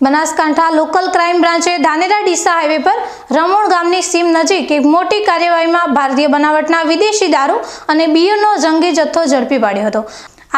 Banaskantha local crime બ્રાન્ચે Dhanera Deesa highway પર રમોણ ગામની સીમ નજીક એક મોટી કાર્યવાહીમાં ભારતીય બનાવટના વિદેશી દારૂ અને બિયરનો જંગી જથ્થો ઝડપી પાડ્યો હતો.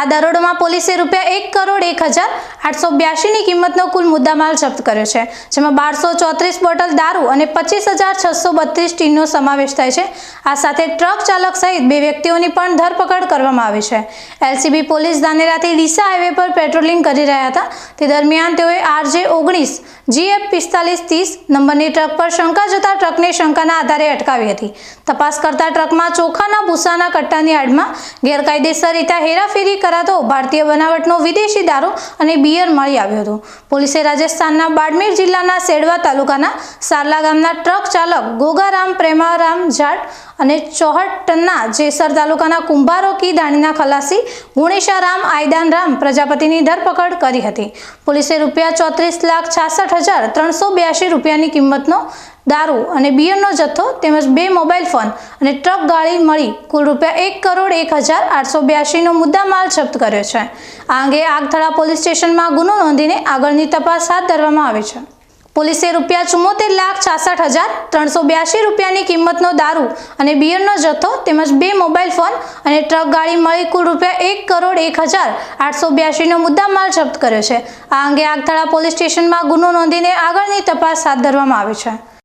આ દરોડોમાં પોલીસે રૂપિયા એક કરોડ એક હજાર આઠસો બ્યાસીની કિંમતનો કુલ મુદ્દામાલ જપ્ત કર્યો છે, જેમાં બારસો ચોત્રીસ બોટલ દારૂ અને પચીસ હજાર છસો બત્રીસ ટીનનો સમાવેશ થાય છે. આ સાથે ટ્રક ચાલક સહિત બે વ્યક્તિઓની પણ ધરપકડ કરવામાં આવી છે. એલસીબી પોલીસ ધાનેરાથી ડીસા હાઈવે પર પેટ્રોલિંગ કરી રહ્યા હતા. તે દરમિયાન તેઓએ આરજે ઓગણીસ, જીએફ પિસ્તાલીસ ત્રીસ નંબરની ટ્રક પર શંકા જતા ટ્રકને શંકાના આધારે અટકાવી હતી. તપાસ કરતા ટ્રકમાં ચોખાના ભૂસાના કટ્ટાની આડમાં ગેરકાયદેસર રીતે હેરાફેરી કરાતો ભારતીય બનાવટનો વિદેશી દારૂ અને બિયર મળી આવ્યો હતો. પોલીસે રાજસ્થાનના બાડમેર જિલ્લાના સેડવા તાલુકાના સારલા ગામના ટ્રક ચાલક ગોગારામ પ્રેમારામ જાટ અને ચોહટના જેસર તાલુકાના કુંભારો કી દાણીના ખલાસી ગુણેશારામ, આયદાનરામ પ્રજાપતિની ધરપકડ કરી હતી. પોલીસે રૂપિયા ચોત્રીસ લાખ છાસઠ હજાર ત્રણસો બ્યાસી રૂપિયાની કિંમતનો દારૂ અને બિયરનો જથ્થો તેમજ બે મોબાઈલ ફોન અને ટ્રક ગાડી મળી કુલ રૂપિયા એક કરોડ એક હજાર આઠસો બ્યાસીનો મુદ્દામાલ જપ્ત કર્યો છે. આ અંગે આગથળા પોલીસ સ્ટેશનમાં ગુનો નોંધીને આગળની તપાસ હાથ ધરવામાં આવી છે. પોલીસે રૂપિયા ચુમ્મોતેર લાખ છાસઠ હજાર ત્રણસો બ્યાસી રૂપિયાની કિંમતનો દારૂ અને બિયરનો જથ્થો તેમજ બે મોબાઈલ ફોન અને ટ્રક ગાડી મળી કુલ રૂપિયા એક કરોડ એક હજાર આઠસો બ્યાસીનો મુદ્દામાલ જપ્ત કર્યો છે. આ અંગે આગથળા પોલીસ સ્ટેશનમાં ગુનો નોંધીને આગળની તપાસ હાથ ધરવામાં આવી છે.